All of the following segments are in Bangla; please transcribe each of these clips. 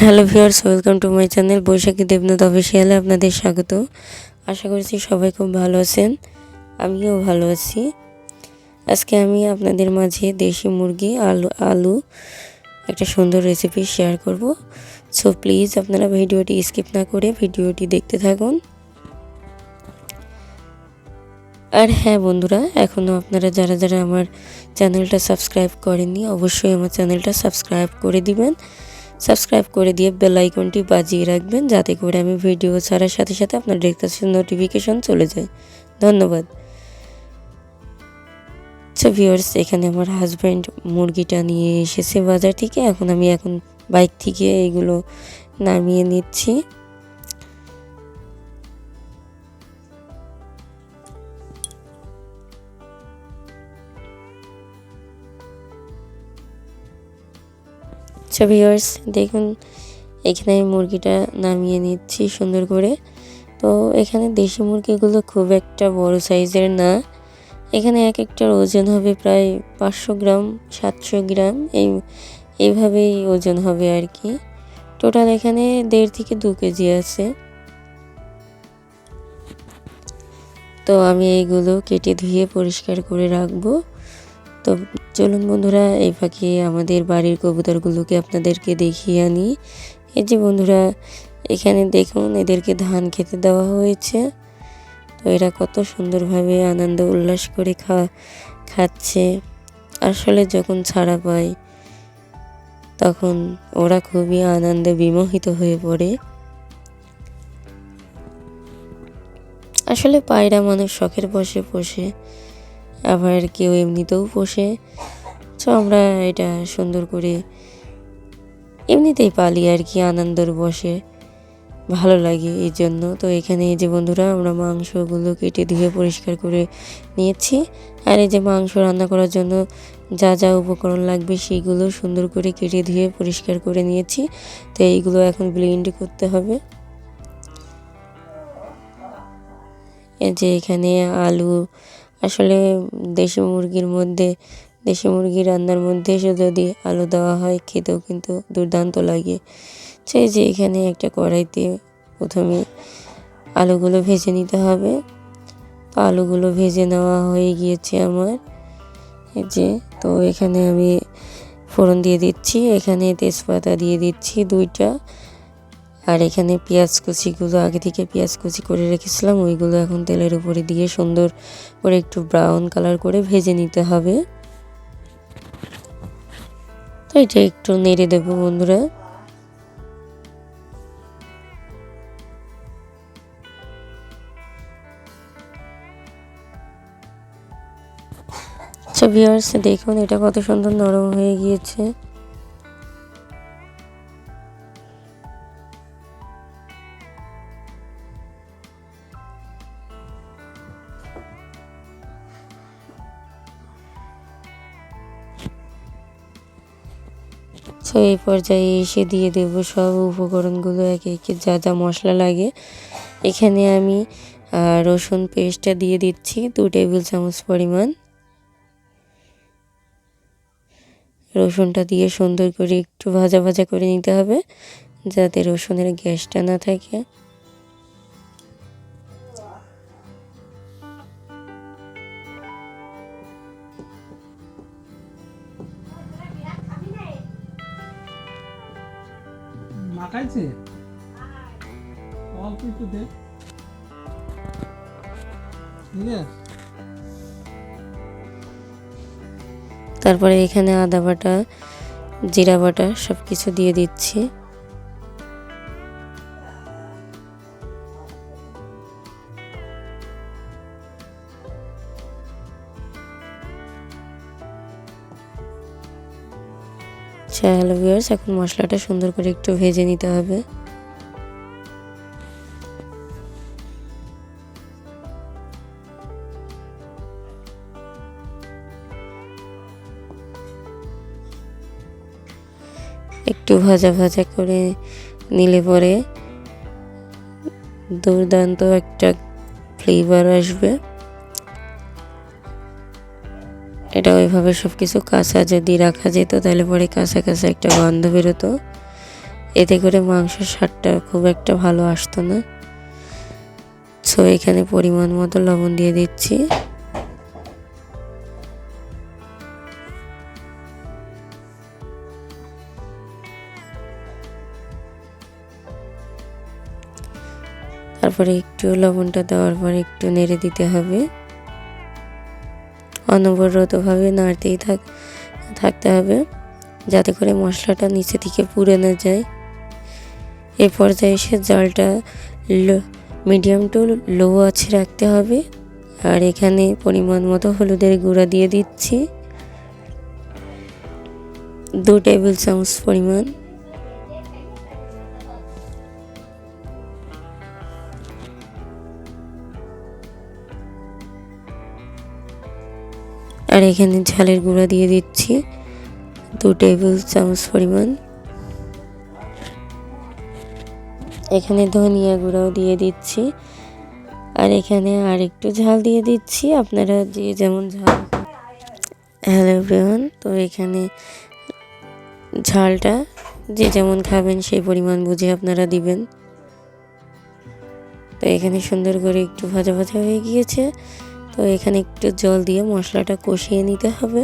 Hello viewers, welcome to my channel Baishakhi Debnath অফিসিয়ালে আপনাদের স্বাগত। আশা করছি সবাই খুব ভালো আছেন, আমিও ভালো আছি। আজকে আমি আপনাদের মাঝে দেশি মুরগি, আলু আলু একটা সুন্দর রেসিপি শেয়ার করব। সো প্লিজ আপনারা ভিডিওটি স্কিপ না করে ভিডিওটি দেখতে থাকুন। আর হ্যাঁ বন্ধুরা এখনও আপনারা যারা যারা আমার চ্যানেলটা সাবস্ক্রাইব করেননি, অবশ্যই আমার চ্যানেলটা সাবস্ক্রাইব করে দিবেন। সাবস্ক্রাইব করে দিয়ে বেল আইকনটি বাজিয়ে রাখবেন যাতে করে আমি ভিডিও ছাড়ার সাথে সাথে আপনার কাছে নোটিফিকেশন চলে যায়। ধন্যবাদ। আচ্ছা ভিউয়ার্স এখানে আমার হাজব্যান্ড মুরগিটা নিয়ে এসেছে বাজার থেকে। এখন আমি এখন বাইক থেকে এগুলো নামিয়ে নিচ্ছি। আচ্ছা ভিউয়ার্স দেখুন, এখানে আমি মুরগিটা নামিয়ে নিচ্ছি সুন্দর করে। তো এখানে দেশি মুরগিগুলো খুব একটা বড় সাইজের না। এখানে এক একটার ওজন হবে প্রায় পাঁচশো গ্রাম, সাতশো গ্রাম, এই, এইভাবেই ওজন হবে আর কি। টোটাল এখানে দেড় থেকে দু কেজি আছে। তো আমি এইগুলো কেটে ধুয়ে পরিষ্কার করে রাখব। তো চলুন বন্ধুরা, এই ফাঁকে আমাদের বাড়ির কবুতরগুলোকে আপনাদেরকে দেখিয়ে আনি। এই যে বন্ধুরা, এখানে দেখুন, এদেরকে ধান খেতে দেওয়া হয়েছে। তো এরা কত সুন্দরভাবে আনন্দ উল্লাস করে খা খাচ্ছে। আসলে যখন ছাড়া পায়, তখন ওরা খুবই আনন্দে বিমোহিত হয়ে পড়ে। আসলে পায়রা মানুষ শখের বসে পোষে। আবার কেউ এমনিতেও পোষে। তো আমরা এটা সুন্দর করে এমনিতেই পালি আর কি, আনন্দর বসে। ভালো লাগে এই জন্য। তো এখানে এই যে বন্ধুরা, আমরা মাংসগুলো কেটে ধুয়ে পরিষ্কার করে নিয়েছি। আর এই যে মাংস রান্না করার জন্য যা যা উপকরণ লাগবে সেইগুলো সুন্দর করে কেটে ধুয়ে পরিষ্কার করে নিয়েছি। তো এইগুলো এখন ব্লেন্ড করতে হবে। এই যে এখানে আলু আসলে দেশি মুরগির মধ্যে, দেশি মুরগি রান্নার মধ্যে এসে যদি আলু দেওয়া হয়, খেতেও কিন্তু দুর্দান্ত লাগে। সেই যে এখানে একটা কড়াইতে প্রথমে আলুগুলো ভেজে নিতে হবে। তো আলুগুলো ভেজে নেওয়া হয়ে গিয়েছে আমার। যে, তো এখানে আমি ফোড়ন দিয়ে দিচ্ছি। এখানে তেজপাতা দিয়ে দিচ্ছি দুইটা। আর এখানে পেঁয়াজ কুচিগুলো আগে থেকে পেঁয়াজ কুচি করে রেখেছিলাম, ওইগুলো এখন তেলের উপরে দিয়ে সুন্দর করে একটু ব্রাউন কালার করে ভেজে নিতে হবে। তো এটা একটু নেড়ে দেবো বন্ধুরা। আচ্ছা ভিউয়ার্স দেখুন এটা কত সুন্দর নরম হয়ে গিয়েছে। তো এই পর্যায়ে এসে দিয়ে দেব সব উপকরণগুলো একে একে, যা যা মশলা লাগে। এখানে আমি রসুন পেস্টটা দিয়ে দিচ্ছি, দু টেবিল চামচ পরিমাণ। রসুনটা দিয়ে সুন্দর করে একটু ভাজা ভাজা করে নিতে হবে, যাতে রসুনের গ্যাসটা না থাকে। মাখাইছে? অল্প একটু দে। ঠিক আছে? তারপরে এখানে আদা বাটা, জিরা বাটা সব কিছু দিয়ে দিচ্ছি। হ্যালো ভিউয়ার্স এখন মশলাটা সুন্দর করে একটু ভেজে নিতে হবে। একটু ভাজা ভাজা করে নিলে পরে দুর্দান্ত একটা ফ্লেভার আসবে। এটা ওইভাবে সব কিছু কাঁচা যদি রাখা যেত, তাহলে পরে কাঁচা কাঁচা একটা গন্ধ বেরোতো। এতে করে মাংসের স্বাদটা খুব একটা ভালো আসতো না। সো এখানে পরিমাণ মতো লবণ দিয়ে দিচ্ছি। তারপরে একটু লবণটা দেওয়ার পর একটু নেড়ে দিতে হবে। অনবরতভাবে নাড়তেই থাক, থাকতে হবে যাতে করে মশলাটা নিচে থেকে পুড়ে না যায়। এ পর্যায়ে এসে জলটা মিডিয়াম টু লো আছে রাখতে হবে। আর এখানে পরিমাণ মতো হলুদের গুঁড়া দিয়ে দিচ্ছি। দু টেবিল চামচ পরিমাণ আর এখানে ঝালের গুঁড়া দিয়ে দিচ্ছি। দু টেবিল চামচ পরিমাণ। এখানে ধনিয়া গুঁড়াও দিয়ে দিচ্ছি। আর এখানে আর একটু ঝাল দিয়ে দিচ্ছি। আপনারা যে যেমন ঝাল হ্যালো এভরিওয়ান, তো এখানে ঝালটা যে যেমন খাবেন সেই পরিমাণ বুঝে আপনারা দিবেন। তো এখানে সুন্দর করে একটু ভাজা ভাজা হয়ে গিয়েছে। তো এখানে একটু জল দিয়ে মশলাটা কষিয়ে নিতে হবে।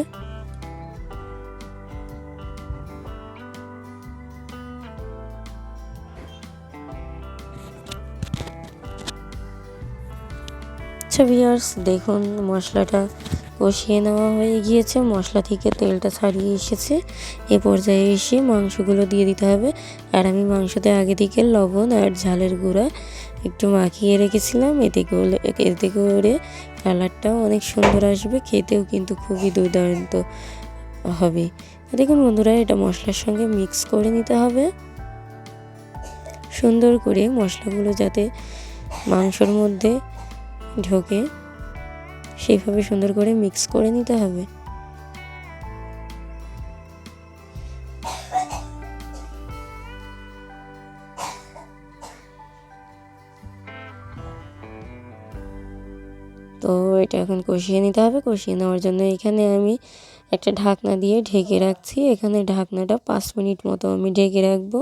আচ্ছা ভিউয়ার্স দেখুন, মশলাটা কষিয়ে নেওয়া হয়ে গিয়েছে। মশলা থেকে তেলটা ছাড়িয়ে এসেছে। এ পর্যায়ে এসে মাংসগুলো দিয়ে দিতে হবে। আর আমি মাংসতে আগে থেকে লবণ আর ঝালের গুঁড়া একটু মাখিয়ে রেখেছিলাম এতে করে এতে করে কালারটাও অনেক সুন্দর আসবে, খেতেও কিন্তু খুবই দুর্দান্ত হবে। দেখুন বন্ধুরা, এটা মশলার সঙ্গে মিক্স করে নিতে হবে। সুন্দর করে মশলাগুলো যাতে মাংসর মধ্যে ঢোকে, সেইভাবে সুন্দর করে মিক্স করে নিতে হবে। তো এটা এখন কষিয়ে নিতে হবে। কষিয়ে নেওয়ার জন্য এখানে আমি একটা ঢাকনা দিয়ে ঢেকে রাখছি। এখানে ঢাকনাটা পাঁচ মিনিট মতো আমি ঢেকে রাখব।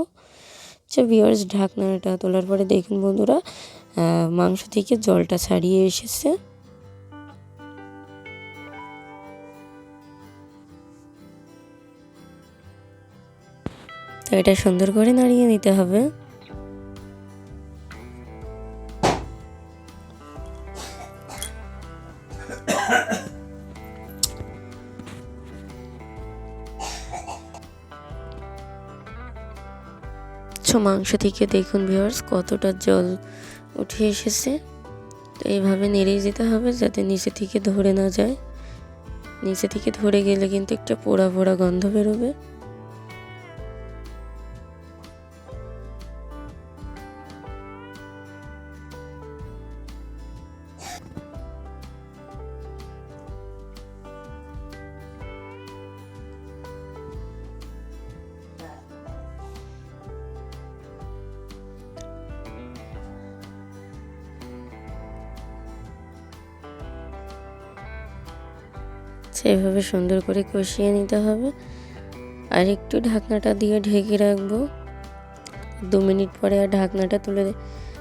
আচ্ছা ভিওর্স ঢাকনাটা তোলার পরে দেখুন বন্ধুরা মাংস থেকে জলটা ছাড়িয়ে এসেছে। তো এটা সুন্দর করে নাড়িয়ে নিতে হবে। ছো মাংস থেকে দেখুন ভিওর্স কতটা জল উঠে এসেছে। তো এইভাবে নেড়ে যেতে হবে যাতে নিচে থেকে ধরে না যায়। নিচে থেকে ধরে গেলে কিন্তু একটা পোড়া পোড়া গন্ধ বেরোবে। সেভাবে সুন্দর করে কষিয়ে নিতে হবে। আর একটু ঢাকনাটা দিয়ে ঢেকে রাখব। দু মিনিট পরে আর ঢাকনাটা তুলে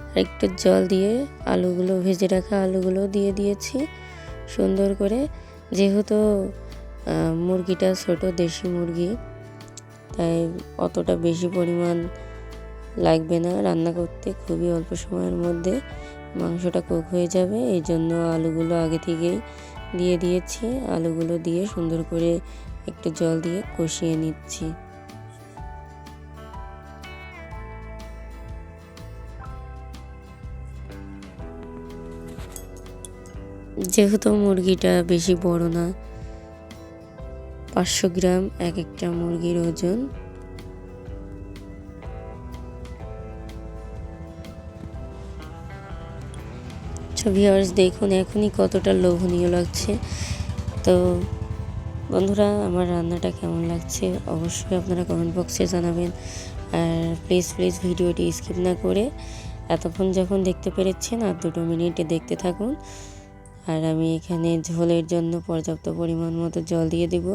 আর একটু জল দিয়ে আলুগুলো, ভেজে রাখা আলুগুলো দিয়ে দিয়েছি সুন্দর করে। যেহেতু মুরগিটা ছোট, দেশি মুরগি, তাই অতটা বেশি পরিমাণ লাগবে না। রান্না করতে খুবই অল্প সময়ের মধ্যে মাংসটা কুক হয়ে যাবে। এই জন্য আলুগুলো আগে থেকেই দিয়ে দিয়েছি। আলুগুলো দিয়ে সুন্দর করে একটু জল দিয়ে কষিয়ে নিচ্ছি। যেহেতু মুরগিটা বেশি বড় না, পাঁচশো গ্রাম এক একটা মুরগির ওজন ভিউয়ার্স দেখুন, এখনই কতটা লোভনীয় লাগছে। তো বন্ধুরা, আমার রান্নাটা কেমন লাগছে অবশ্যই আপনারা কমেন্ট বক্সে জানাবেন। আর প্লিজ প্লিজ ভিডিওটি স্কিপ না করে এতক্ষণ যখন দেখতে পেরেছেন, আর দুটো মিনিটে দেখতে থাকুন। আর আমি এখানে ঝোলের জন্য পর্যাপ্ত পরিমাণ মতো জল দিয়ে দেবো।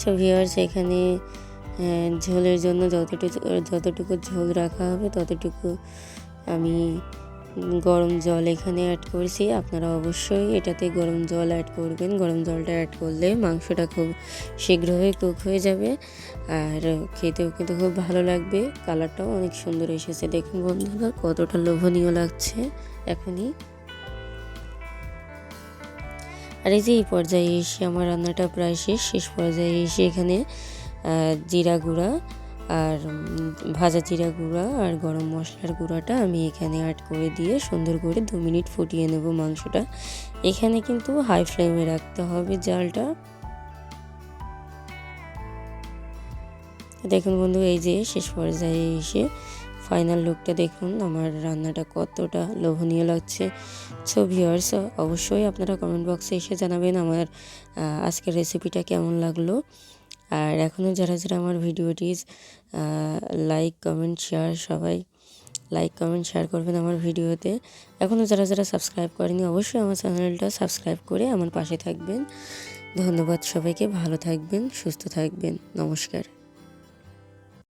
সো ভিওয়ার্স এখানে ঝোলের জন্য যতটুকু যতটুকু ঝোল রাখা হবে, ততটুকু আমি গরম জল এখানে অ্যাড করছি। আপনারা অবশ্যই এটাতে গরম জল অ্যাড করবেন। গরম জলটা অ্যাড করলে মাংসটা খুব শীঘ্রই কুক হয়ে যাবে। আর খেতেও কিন্তু খুব ভালো লাগবে। কালারটাও অনেক সুন্দর এসেছে। দেখুন বন্ধুরা, কতটা লোভনীয় লাগছে এখনই। আর এই যে এই পর্যায়ে এসে আমার রান্নাটা প্রায় শেষ শেষ পর্যায়ে এসে এখানে জিরা গুঁড়া আর ভাজা জিরা গুঁড়া আর গরম মশলার গুঁড়াটা আমি এখানে অ্যাড করে দিয়ে সুন্দর করে দু মিনিট ফুটিয়ে নেব মাংসটা। এখানে কিন্তু হাই ফ্লেমে রাখতে হবে জালটা। দেখুন বন্ধু, এই যে শেষ পর্যায়ে এসে ফাইনাল লুকটা দেখুন, আমার রান্নাটা কতটা লোভনীয় লাগছে। সো ভিউয়ার্স অবশ্যই আপনারা কমেন্ট বক্সে এসে জানাবেন আমার আজকের রেসিপিটা কেমন লাগল। আর এখনও যারা যারা আমার ভিডিওটি লাইক কমেন্ট শেয়ার সবাই লাইক কমেন্ট শেয়ার করবেন আমার ভিডিওতে। এখনও যারা যারা সাবস্ক্রাইব করেনি অবশ্যই আমার চ্যানেলটা সাবস্ক্রাইব করে আমার পাশে থাকবেন। ধন্যবাদ সবাইকে, ভালো থাকবেন, সুস্থ থাকবেন। নমস্কার।